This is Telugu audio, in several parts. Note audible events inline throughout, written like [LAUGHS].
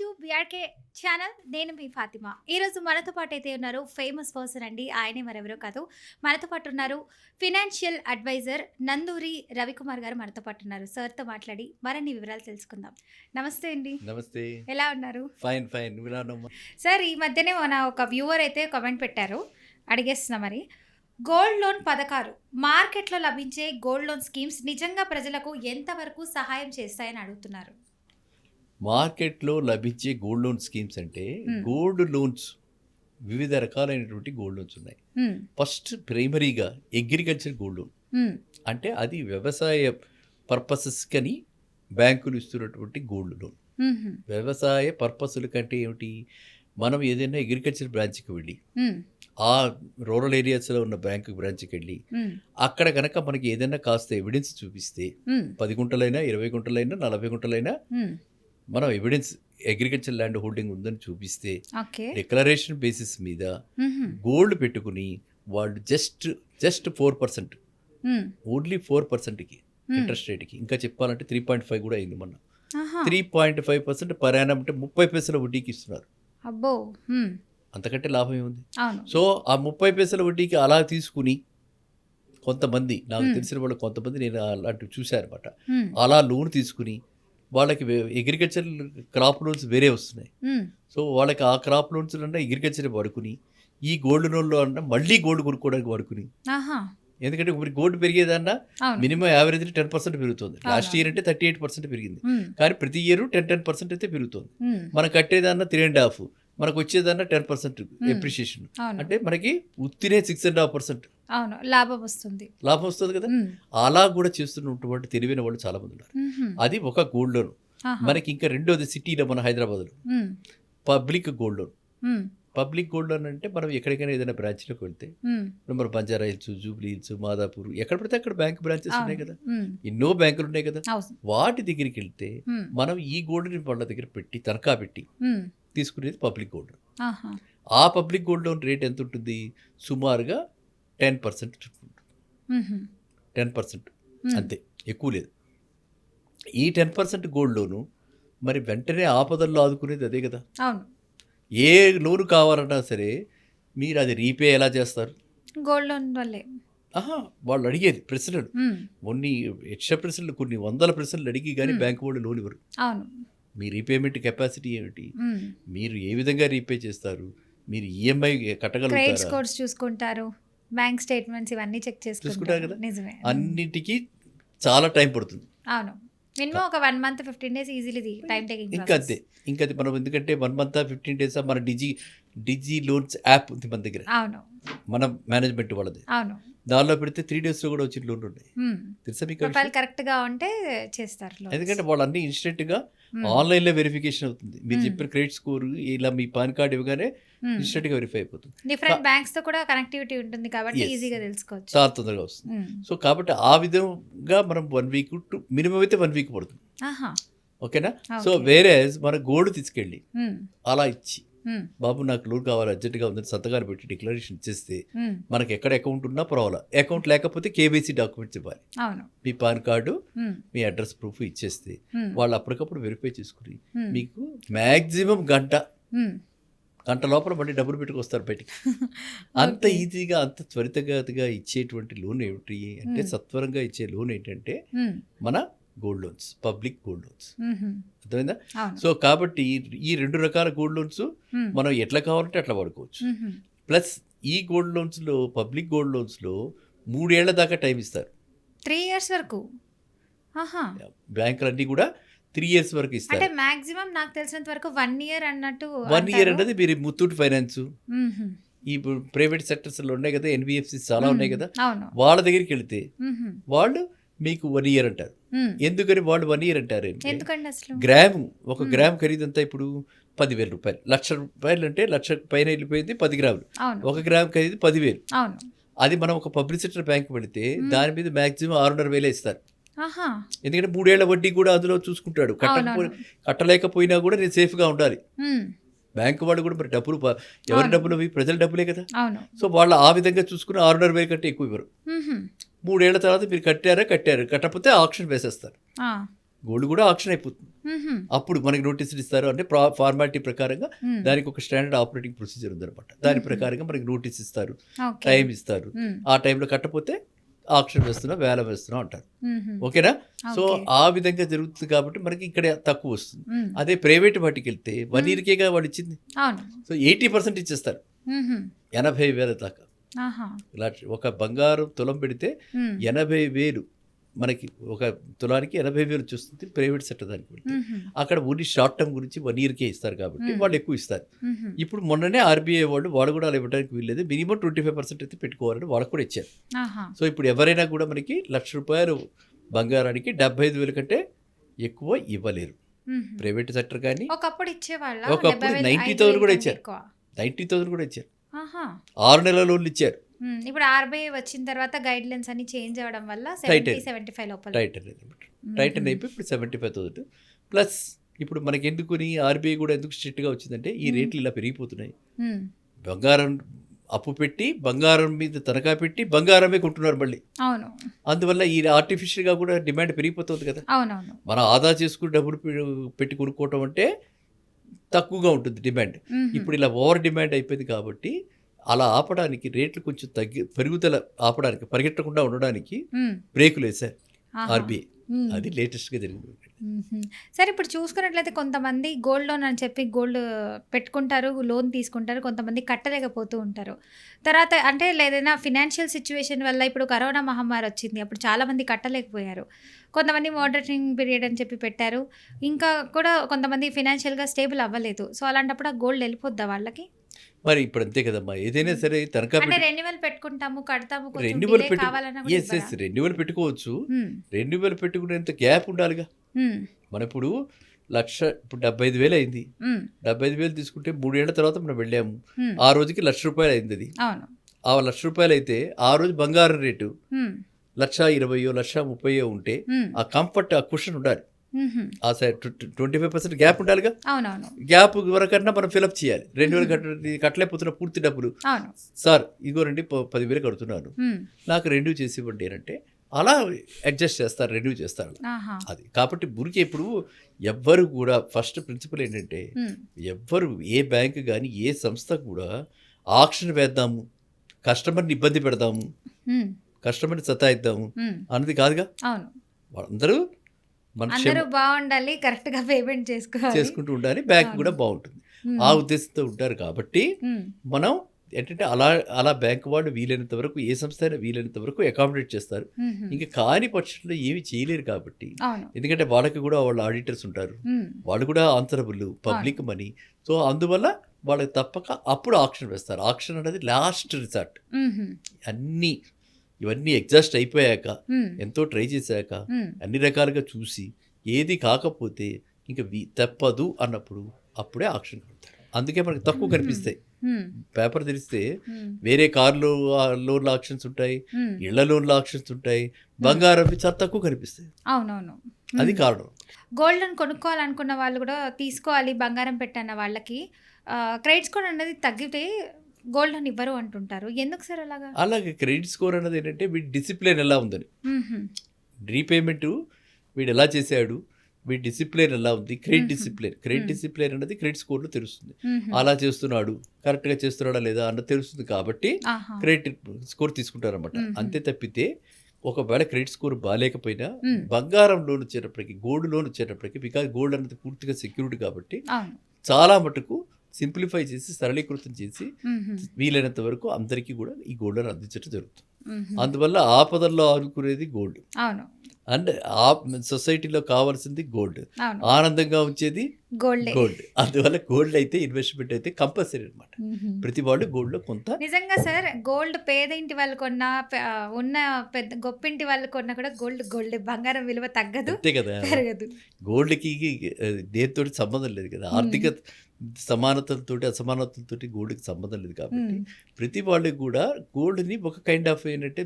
To BRK channel. నేను మీ ఫాతిమా. ఈరోజు మనతో పాటు అయితే ఉన్నారు ఫేమస్ పర్సన్ అండి. ఆయనే మరెవరో కాదు. మనతో పాటు ఉన్నారు ఫినాన్షియల్ అడ్వైజర్ నందూరి రవికుమార్ గారు మనతో పాటు ఉన్నారు. సార్తో మాట్లాడి మరిన్ని వివరాలు తెలుసుకుందాం. నమస్తే అండి. నమస్తే. ఎలా ఉన్నారు? Fine fine. సార్ ఈ మధ్యనే మన ఒక వ్యూవర్ అయితే కామెంట్ పెట్టారు. అడిగేస్తున్నా మరి. గోల్డ్ లోన్ పథకాలు మార్కెట్లో లభించే గోల్డ్ లోన్ స్కీమ్స్ నిజంగా ప్రజలకు ఎంతవరకు సహాయం చేస్తాయని అడుగుతున్నారు? మార్కెట్లో లభించే గోల్డ్ లోన్ స్కీమ్స్ అంటే. గోల్డ్ లోన్స్ వివిధ రకాలైనటువంటి గోల్డ్ లోన్స్ ఉన్నాయి. ఫస్ట్ ప్రైమరీగా అగ్రికల్చర్ గోల్డ్ లోన్. అంటే అది వ్యవసాయ పర్పసెస్ కని బ్యాంకులు ఇస్తున్నటువంటి గోల్డ్ లోన్. వ్యవసాయ పర్పస్ల కంటే ఏమిటి మనం ఏదైనా అగ్రికల్చర్ బ్రాంచ్కి వెళ్ళి. ఆ రూరల్ ఏరియాస్లో ఉన్న బ్యాంక్ బ్రాంచ్కి వెళ్ళి. అక్కడ కనుక మనకి ఏదైనా కాస్త ఎవిడెన్స్ చూపిస్తే. పది గుంటలైనా ఇరవై గుంటలైనా నలభై గుంటలైనా. మనం ఎవిడెన్స్ అగ్రికల్చర్ ల్యాండ్ హోల్డింగ్ ఉందని చూపిస్తే డిక్లరేషన్ బేసిస్ మీద. గోల్డ్ పెట్టుకుని వాళ్ళు just just four percent. Only four పర్సెంట్కి. ఇంట్రెస్ట్ రేట్కి ఇంకా చెప్పాలంటే త్రీ పాయింట్ ఫైవ్ కూడా అయింది మొన్న. Three point five percent per annum అంటే ముప్పై పైసల వడ్డీకి ఇస్తున్నారు అబ్బో మ్మ్. అంతకంటే లాభం ఏముంది సో ఆ ముప్పై పైసల వడ్డీకి అలా తీసుకుని కొంతమంది నాకు మ్మ్. తెలిసిన వాళ్ళు కొంతమంది నేను అలాంటివి చూశారన్నమాట మ్మ్. అలా లోన్ తీసుకుని వాళ్ళకి అగ్రికల్చర్ క్రాప్ లోన్స్ వేరే వస్తున్నాయి. సో వాళ్ళకి ఆ క్రాప్ లోన్స్ అన్నా అగ్రికల్చర్ వాడుకుని ఈ గోల్డ్ లోన్లో అన్నా మళ్ళీ గోల్డ్ కొనుక్కోవడానికి వాడుకుని. ఎందుకంటే ఇప్పుడు గోల్డ్ పెరిగేదన్నా మినిమం యావరేజ్ టెన్ పర్సెంట్ పెరుగుతుంది. లాస్ట్. ఇయర్ అంటే థర్టీ ఎయిట్ పర్సెంట్ పెరిగింది. మ్మ్. కానీ ప్రతి ఇయర్ టెన్ టెన్ పర్సెంట్ అయితే పెరుగుతుంది. మ్మ్. మనం కట్టేదన్నా త్రీ అండ్ హాఫ్ మనకు వచ్చేదన్నా టెన్ పర్సెంట్ ఎప్రిషియేషన్ అంటే మనకి ఉత్తినే సిక్స్ అండ్ హాఫ్ పర్సెంట్ అవును లాభం వస్తుంది లాభం వస్తుంది కదా. అలా కూడా చేస్తున్నటువంటి తెలివైన వాళ్ళు చాలా మంది ఉన్నారు. అది ఒక గోల్డ్ లోన్. మనకి ఇంకా రెండోది సిటీలో మన హైదరాబాద్లో మ్మ్. Public gold loan. Public gold loan అంటే మనం ఎక్కడికైనా ఏదైనా బ్రాంచ్లోకి వెళ్తే మ్మ్. ఇప్పుడు మన Banjara Hills Jubilee Hills Madhapur ఎక్కడ పడితే అక్కడ బ్యాంక్ బ్రాంచెస్ ఉన్నాయి. కదా. ఎన్నో బ్యాంకులు ఉన్నాయి కదా వాటి దగ్గరికి వెళ్తే. మనం ఈ గోల్డ్ని వాళ్ళ దగ్గర పెట్టి తనఖా పెట్టి. తీసుకునేది పబ్లిక్ గోల్డ్ ఆ పబ్లిక్ గోల్డ్ లోన్ రేట్ ఎంత ఉంటుంది సుమారుగా టెన్ పర్సెంట్. Ten percent. అంతే. ఎక్కువ లేదు. ఈ టెన్ పర్సెంట్ గోల్డ్ లోను మరి వెంటనే ఆపదల్లో ఆదుకునేది అదే కదా. అవును. ఏ లోను కావాలన్నా సరే మీరు అది రీపే ఎలా చేస్తారు? గోల్డ్ లోన్ వల్లే. ఆహా వాళ్ళు అడిగేది ప్రశ్నలు. కొన్ని ఎక్స్ట్రా ప్రశ్నలు కొన్ని వందల ప్రశ్నలు అడిగి కానీ. బ్యాంక్ వాళ్ళు లోన్ ఇవ్వరు. అవును. మీ రీపేమెంట్ కెపాసిటీ ఏమిటి. మీరు ఏ విధంగా రీపే చేస్తారు? మీరు ఈఎంఐ కట్టగలుగుతారా? చూసుకుంటారు. బ్యాంక్ స్టేట్మెంట్స్ ఇవన్నీ చెక్ చూసుకుంటారు కదా? నిజమే. [LAUGHS] అన్నిటికీ చాలా టైం పడుతుంది. అవును. మినిమం ఒక one month fifteen days easily time taking ఇంకా అంతే. ఇంకా అది మనం ఎందుకంటే వన్ మంత్ ఫిఫ్టీన్ డేస్ మన డిజి డిజి లోన్స్ యాప్ ఉంది మన దగ్గర. అవును. మన మేనేజ్మెంట్ వాళ్ళది. అవును. దానిలో పెడితే త్రీ డేస్లో కూడా వచ్చిన లోన్ ఉన్నాయి. తెలుసా మీకు ఆ ప్రొఫైల్ విషయం? కరెక్ట్గా ఉంటే చేస్తారు. ఎందుకంటే వాళ్ళు అన్ని ఇన్స్టెంట్గా మ్మ్. ఆన్లైన్లో వెరిఫికేషన్ అవుతుంది మీరు. చెప్పిన క్రెడిట్ స్కోర్ ఇలా మీ పాన్ కార్డ్ ఇవ్వగానే మ్మ్. ఇన్స్టెంట్గా వెరిఫై అయిపోతుంది డిఫరెంట్ బ్యాంక్స్తో కూడా కనెక్టివిటీ ఉంటుంది కాబట్టి. ఈజీగా తెలుసుకోవచ్చు చాలా తొందరగా వస్తుంది. సో కాబట్టి ఆ విధంగా మనం వన్ వీక్ టు మినిమం అయితే వన్ వీక్ పడుతుంది ఓకేనా సో. వేరే మన గోల్డ్ తీసుకెళ్ళి. అలా ఇచ్చి. బాబు నాకు లోన్ కావాలి అర్జెంట్గా ఉందని సంతకాలు పెట్టి డిక్లరేషన్ ఇచ్చేస్తే. మనకి ఎక్కడ అకౌంట్ ఉన్నా పర్వాలా అకౌంట్ లేకపోతే కేవైసీ డాక్యుమెంట్స్ ఇవ్వాలి మీ పాన్ కార్డు. మీ అడ్రస్ ప్రూఫ్ ఇచ్చేస్తే. వాళ్ళు అప్పటికప్పుడు వెరిఫై చేసుకుని. మీకు మ్యాక్సిమం గంట. గంట లోపల మళ్ళీ డబ్బులు పెట్టుకొస్తారు బయటికి [LAUGHS] అంత. ఈజీగా అంత త్వరితగతిగా ఇచ్చేటువంటి లోన్ ఏమిటి అంటే. సత్వరంగా ఇచ్చే లోన్ ఏంటంటే. మన gold loans public gold loans. అర్థమైందా సో కాబట్టి ఈ- రెండు రకాల గోల్డ్ లోన్స్. మనం ఎట్లా కావాలంటే అట్లా వాడుకోవచ్చు. ప్లస్ ఈ గోల్డ్ లోన్స్లో పబ్లిక్ గోల్డ్ లోన్స్లో మూడేళ్ళ దాకా టైం ఇస్తారు త్రీ ఇయర్స్ వరకు ఆహా బ్యాంకులు అన్నీ కూడా త్రీ ఇయర్స్ వరకు అంటే ఇస్తారు మాక్సిమం నాకు తెలిసినంత వరకు వన్ ఇయర్ అన్నట్టు వన్ ఇయర్. అన్నది మీరు ముత్తూట్ ఫైనాన్స్. ఈ ప్రైవేట్ సెక్టర్స్లో ఉన్నాయి కదా ఎన్బిఎఫ్సి చాలా ఉన్నాయి కదా వాళ్ళ దగ్గరికి వెళితే. వాళ్ళు మీకు వన్ ఇయర్ అంటారు. ఎందుకని వాళ్ళు వన్ ఇయర్ అంటారు గ్రామ్ ఒక. గ్రామ్ ఖరీదంతా ఇప్పుడు పదివేల రూపాయలు. లక్ష రూపాయలు అంటే లక్ష పైన వెళ్ళిపోయింది పది గ్రాములు. ఒక గ్రామ్ ఖరీదు పదివేలు. అది మనం ఒక పబ్లిసిటీ బ్యాంక్ పెడితే. దాని మీద మాక్సిమం ఆరున్నర వేలే ఇస్తారు. ఎందుకంటే మూడేళ్ళ వడ్డీ కూడా అందులో చూసుకుంటాడు. కట్టలేకపోయినా కూడా నేను సేఫ్గా ఉండాలి. బ్యాంక్ వాళ్ళు కూడా మరి డబ్బులు ఎవరి. డబ్బులు? ప్రజల డబ్బులే కదా. సో వాళ్ళు ఆ విధంగా చూసుకుని ఆరున్నర వేలు కంటే ఎక్కువ ఇవ్వరు. మూడేళ్ళ తర్వాత మీరు కట్టారా కట్టారు కట్టకపోతే ఆప్షన్ వేసేస్తారు. గోల్డ్ కూడా ఆక్షన్ అయిపోతుంది. అప్పుడు మనకి నోటీసులు ఇస్తారు అంటే ఫార్మాలిటీ ప్రకారంగా. దానికి ఒక స్టాండర్డ్ ఆపరేటింగ్ ప్రొసీజర్ ఉందన్నమాట దాని ప్రకారంగా మనకి నోటీస్ ఇస్తారు. టైం ఇస్తారు. ఆ టైంలో కట్టపోతే ఆక్షన్ వేస్తున్నా వేల వేస్తున్నా అంటారు. ఓకేనా సో. ఆ విధంగా జరుగుతుంది కాబట్టి మనకి ఇక్కడ తక్కువ వస్తుంది. అదే ప్రైవేట్ వాటికి వెళ్తే వన్ ఇయర్కేగా వాడు ఇచ్చింది సో ఎయిటీ పర్సెంట్ ఇచ్చేస్తారు. ఎనభై వేల దాకా ఇలా ఒక బంగారం తులం పెడితే. ఎనభై వేలు మనకి ఒక తులానికి ఎనభై వేలు చూస్తుంది ప్రైవేట్ సెక్టర్ దానికి పెడితే. అక్కడ ఓన్లీ షార్ట్ టర్మ్ గురించి వన్ ఇయర్కే ఇస్తారు కాబట్టి. వాళ్ళు ఎక్కువ ఇస్తారు. ఇప్పుడు మొన్ననే ఆర్బీఐ వాళ్ళు వాళ్ళు కూడా అలా ఇవ్వడానికి వీల్లేదు మినిమం ట్వంటీ ఫైవ్ పర్సెంట్ అయితే పెట్టుకోవాలని వాళ్ళకు కూడా ఇచ్చారు. సో ఇప్పుడు ఎవరైనా కూడా మనకి లక్ష రూపాయలు బంగారానికి డెబ్బై ఐదు వేల కంటే ఎక్కువ ఇవ్వలేరు. ప్రైవేట్ సెక్టర్ కానీ ఒకప్పుడు ఇచ్చేవాళ్ళ ఒకప్పుడు 90,000 ఐదు కూడా ఇచ్చారు. ఎక్కువ. నైంటీ థౌసండ్ కూడా ఇచ్చారు. ఆరు నెలల లోన్లు ఇచ్చారు. ఇప్పుడు ఆర్బీఐ వచ్చిన తర్వాత గైడ్ లైన్స్ అన్ని చేంజ్ అవ్వడం వల్ల సెవెంటీ. సెవెంటీ ఫైవ్ లోపల. టైట్ అనేది టైట్ అని అయిపోయి ఇప్పుడు సెవెంటీ ఫైవ్ థౌసండ్ ప్లస్ ఇప్పుడు మనకి ఎందుకుని ఆర్బీఐ కూడా ఎందుకు స్ట్రిక్ట్గా వచ్చిందంటే ఈ. రేట్లు ఇలా పెరిగిపోతున్నాయి. బంగారం అప్పు పెట్టి బంగారం మీద తనఖా పెట్టి బంగారమే కొంటున్నారు మళ్ళీ. అవును. అందువల్ల ఈ ఆర్టిఫిషియల్గా కూడా డిమాండ్ పెరిగిపోతుంది కదా. అవునవును. మనం ఆదా చేసుకుని డబ్బులు పెట్టి కొనుక్కోవటం అంటే తక్కువగా ఉంటుంది డిమాండ్. ఇప్పుడు ఇలా ఓవర్ డిమాండ్ అయిపోయింది కాబట్టి అలా ఆపడానికి రేట్లు కొంచెం తగ్గి పెరుగుదల ఆపడానికి పరిగెట్టకుండా ఉండడానికి. బ్రేకులు వేశారు. ఆర్బీఐ. అది లేటెస్ట్గా జరిగింది. సరే ఇప్పుడు చూసుకున్నట్లయితే కొంతమంది గోల్డ్ లోన్ అని చెప్పి గోల్డ్ పెట్టుకుంటారు లోన్ తీసుకుంటారు కొంతమంది కట్టలేకపోతూ ఉంటారు. తర్వాత అంటే ఏదైనా ఫినాన్షియల్ సిచ్యువేషన్ వల్ల ఇప్పుడు కరోనా మహమ్మారి వచ్చింది అప్పుడు చాలా మంది కట్టలేకపోయారు. కొంతమంది మోడరేటింగ్ పీరియడ్ అని చెప్పి పెట్టారు. ఇంకా కూడా కొంతమంది ఫినాన్షియల్గా స్టేబుల్ అవ్వలేదు. సో అలాంటప్పుడు ఆ గోల్డ్ వెళ్ళిపోద్దా వాళ్ళకి? మరి ఇప్పుడు అంతే కదమ్మా ఏదైనా సరే తనఖా రెన్యువల్ పెట్టుకుంటాము కడతాము రెన్యువల్ కూడా ఎస్ ఎస్? రెన్యువల్ పెట్టుకోవచ్చు. రెన్యువల్ పెట్టుకునేంత గ్యాప్ ఉండాలిగా. మన ఇప్పుడు లక్ష ఇప్పుడు డెబ్బై ఐదు వేలు అయింది. డెబ్బై ఐదు వేలు తీసుకుంటే మూడేళ్ళ తర్వాత మనం వెళ్ళాము. ఆ రోజుకి లక్ష రూపాయలు అయింది అది ఆ లక్ష రూపాయలు అయితే ఆ రోజు బంగారం రేటు. లక్ష ఇరవయో లక్ష ముప్పయో ఉంటే. ఆ కంఫర్ట్ ఆ క్వశ్చన్ ఉండాలి. ఆ side twenty five percent gap ఉండాలిగా? అవునవును. గ్యాప్ వరకన్నా మనం ఫిలప్ చేయాలి. రెండు వేలు కట్ట కట్టలేకపోతున్న పూర్తి డబ్బులు. సార్ ఇగో రండి ప- పదివేలు కడుతున్నాను. నాకు రెన్యూ చేసి ఇవ్వండి అంటే అలా అడ్జస్ట్ చేస్తారు రెన్యూ చేస్తారు. అది కాబట్టి మురికి ఇప్పుడు ఎవ్వరు కూడా ఫస్ట్ ప్రిన్సిపల్ ఏంటంటే. ఎవ్వరు ఏ బ్యాంక్ కానీ ఏ సంస్థ కూడా ఆక్షన్ వేద్దాము కస్టమర్ని ఇబ్బంది పెడదాము. కస్టమర్ని సతాయిద్దాము. అన్నది కాదుగా? మన అందరూ బాగుండాలి కరెక్ట్గా పేమెంట్ చేసుకోవాలి చేసుకుంటూ ఉండాలి బ్యాంక్. కూడా బాగుంటుంది. ఆ ఉద్దేశంతో ఉంటారు కాబట్టి. మనం ఏంటంటే అలా అలా బ్యాంక్ వాళ్ళు వీలైనంత వరకు ఏ సంస్థ అయినా వీలైనంత వరకు అకామిడేట్ చేస్తారు. ఇంకా కాని పక్షంలో ఏమి చేయలేరు కాబట్టి ఎందుకంటే వాళ్ళకి కూడా వాళ్ళ ఆడిటర్స్ ఉంటారు. వాళ్ళు కూడా ఆన్సరబుల్ పబ్లిక్ మనీ సో అందువల్ల వాళ్ళకి తప్పక అప్పుడు ఆక్షన్ వేస్తారు ఆక్షన్ అనేది లాస్ట్ రిసార్ట్. అన్నీ ఇవన్నీ ఎగ్జాస్ట్ అయిపోయాక. ఎంతో ట్రై చేశాక. అన్ని రకాలుగా చూసి ఏది కాకపోతే ఇంకా వి- తప్పదు అన్నప్పుడు అప్పుడే ఆక్షన్ కడతారు అందుకే మనకి తక్కువ కనిపిస్తాయి. పేపర్ తెరిస్తే. వేరే కార్లు లోన్ల ఆప్షన్స్ ఉంటాయి. ఇళ్ళ లోన్ల ఆప్షన్స్ ఉంటాయి బంగారం చాలా తక్కువ కనిపిస్తాయి అవునవును అది. కారణం గోల్డ్ లోన్ కొనుక్కోవాలనుకున్న వాళ్ళు కూడా తీసుకోవాలి బంగారం పెట్టన్న వాళ్ళకి క్రెడిట్ స్కోర్ అనేది తగ్గితే గోల్డ్ లోన్ ఇవ్వరు అంటుంటారు ఎందుకు సార్ అలాగా అలాగే క్రెడిట్ స్కోర్ అన్నది ఏంటంటే వీడి డిసిప్లిన్ ఎలా ఉందని. రీపేమెంట్ వీడు ఎలా చేశాడు వీడి డిసిప్లిన్ ఎలా ఉంది క్రెడిట్. Discipline credit. డిసిప్లిన్ అనేది క్రెడిట్ స్కోర్లో తెలుస్తుంది. అలా చేస్తున్నాడు కరెక్ట్గా చేస్తున్నాడా లేదా అన్నది తెలుస్తుంది కాబట్టి. క్రెడిట్ స్కోర్ తీసుకుంటారన్నమాట. అంతే తప్పితే ఒకవేళ క్రెడిట్ స్కోర్ బాగాలేకపోయినా. బంగారం లోన్ వచ్చేటప్పటికి గోల్డ్ లోన్ వచ్చేటప్పటికి బికాజ్ గోల్డ్ అనేది పూర్తిగా సెక్యూరిటీ కాబట్టి చాలా మటుకు సింప్లిఫై చేసి సరళీకృతం చేసి. వీలైనంత వరకు అందరికీ కూడా ఈ గోల్డ్ అందించడం జరుగుతుంది. అందువల్ల ఆపదల్లో ఆదుకునేది గోల్డ్ అవును. అండ్ ఆ సొసైటీలో కావాల్సింది గోల్డ్ ఆనందంగా ఉంచేది గోల్డ్ గోల్డ్ అందువల్ల గోల్డ్ అయితే ఇన్వెస్ట్మెంట్ అయితే కంపల్సరీ అనమాట ప్రతి వాళ్ళు గోల్డ్లో కొంత నిజంగా సార్ గోల్డ్ పేదింటి వాళ్ళు కొన్నా ఉన్న పెద్ద గొప్పింటి వాళ్ళు కొన్నా కూడా గోల్డ్ గోల్డ్ బంగారం విలువ తగ్గదు అంతే కదా. గోల్డ్కి దేనితో సంబంధం లేదు కదా. ఆర్థిక సమానతలతో అసమానతలతో గోల్డ్కి సంబంధం లేదు కాబట్టి. ప్రతి వాళ్ళకి కూడా గోల్డ్ని ఒక కైండ్ ఆఫ్ ఏంటంటే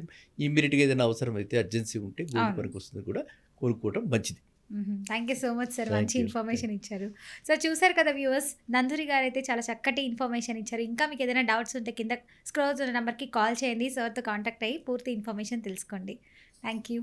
ఇమ్మీడియట్గా ఏదైనా అవసరం అయితే అర్జెన్సీ ఉంటే గోల్డ్. పనికి వస్తుంది కూడా కొనుక్కోవడం మంచిది. Thank you so much sir మంచి. ఇన్ఫర్మేషన్ ఇచ్చారు. సో చూసారు కదా వ్యూవర్స్ నందూరి గారు అయితే చాలా చక్కటి ఇన్ఫర్మేషన్ ఇచ్చారు. ఇంకా మీకు ఏదైనా డౌట్స్ ఉంటే కింద స్క్రోల్ ఉన్న నెంబర్కి కాల్ చేయండి. సార్తో కాంటాక్ట్ అయ్యి పూర్తి ఇన్ఫర్మేషన్ తెలుసుకోండి. Thank you